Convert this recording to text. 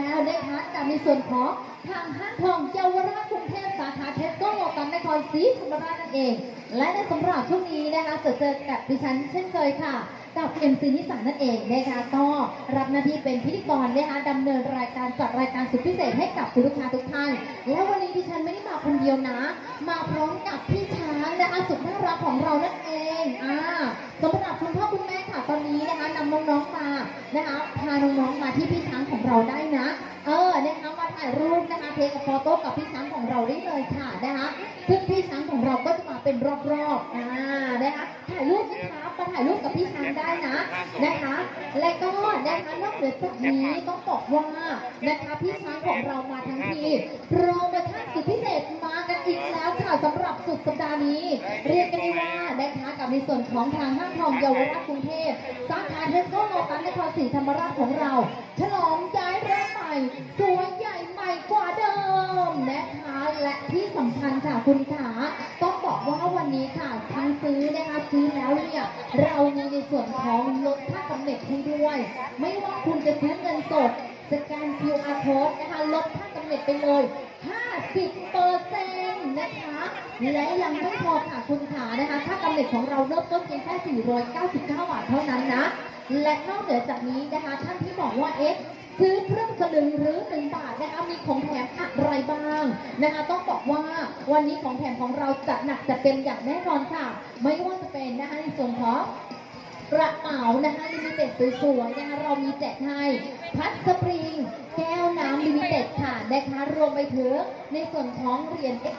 แล้วนะคะจากในส่วนของทางห้างทองเยาวราชกรุงเทพสาขาเทสโก้โลตัสนครศรีธรรมราชนั่นเอง และในสำหรับช่วงนี้นะคะจะเจอกับดิฉันเช่นเคยค่ะ กับเอ็มซีนิสานั่นเองนะคะก็รับหน้าที่เป็นพิธีกรนะคะดำเนินรายการจัดรายการสุดพิเศษให้กับคุณลูกค้าทุกท่าน และวันนี้ดิฉันไม่ได้มาคนเดียวนะ มาพร้อมกับพี่ช้างนะคะสุดน่ารักของเรานั่นเองอ่าสำหรับคุณพ่อ นี้นะคะนำน้องๆมานะคะพาน้องๆมาที่พี่ช้างของเราได้นะ เออนะคะมาถ่ายรูปนะคะเทกับโฟโต้กับพี่ช้างของเราได้เลยค่ะนะคะซึ่งพี่ช้างของเราก็จะมาเป็นรอบๆอ่านะคะถ่ายรูปนะคะมาถ่ายรูปกับพี่ช้างได้นะนะคะ และก็นะคะนอกเหนือจากนี้ต้องบอกว่านะคะพี่ช้างของเรามาทั้งทีโปรโมชั่นสุดพิเศษมากันอีกแล้วค่ะ สุดสัปดาห์นี้ เรียกกันได้ว่านะคะกับในส่วนของทางห้างทองเยาวราชกรุงเทพสาขาเทสโก้โลตัสนครศรีธรรมราชของเรา ฉลองย้ายร้านใหม่สวยใหญ่ใหม่กว่าเดิมนะคะและที่สำคัญค่ะคุณขาต้องบอกว่าวันนี้ค่ะทางซื้อนะคะซื้อแล้วเนี่ยเรามีในส่วนของลดค่ากำเนิดให้ด้วย ไม่ว่าคุณจะซื้อเงินสดสแกน QR code นะคะลดค่ากำเนิดไปเลย 50เปอร์เซ็นต์นะคะ และยังไม่พอค่ะคุณขานะคะค่ากำเนิดของเราเริ่มต้นเพียงแค่ 499 บาทเท่านั้นนะ และนอกเหนือจากนี้นะคะ ท่านที่บอกว่าเอ๊ะซื้อเครื่องสลึงหรือหนึ่งบาทนะคะมีของแถมอะไรบ้างนะคะต้องบอกว่าวันนี้ของแถมของเราจัดหนักจัดเต็มอย่างแน่นอนค่ะ ไม่ว่าจะเป็นนะคะในส่วนของกระเป๋านะคะลิมิเต็ดสวยๆนะคะเรามีแจกให้พัดสปริง แก้วน้ำลิมิเต็ดค่ะนะคะรวมไปถึงในส่วนของเหรียญเอ็กซ์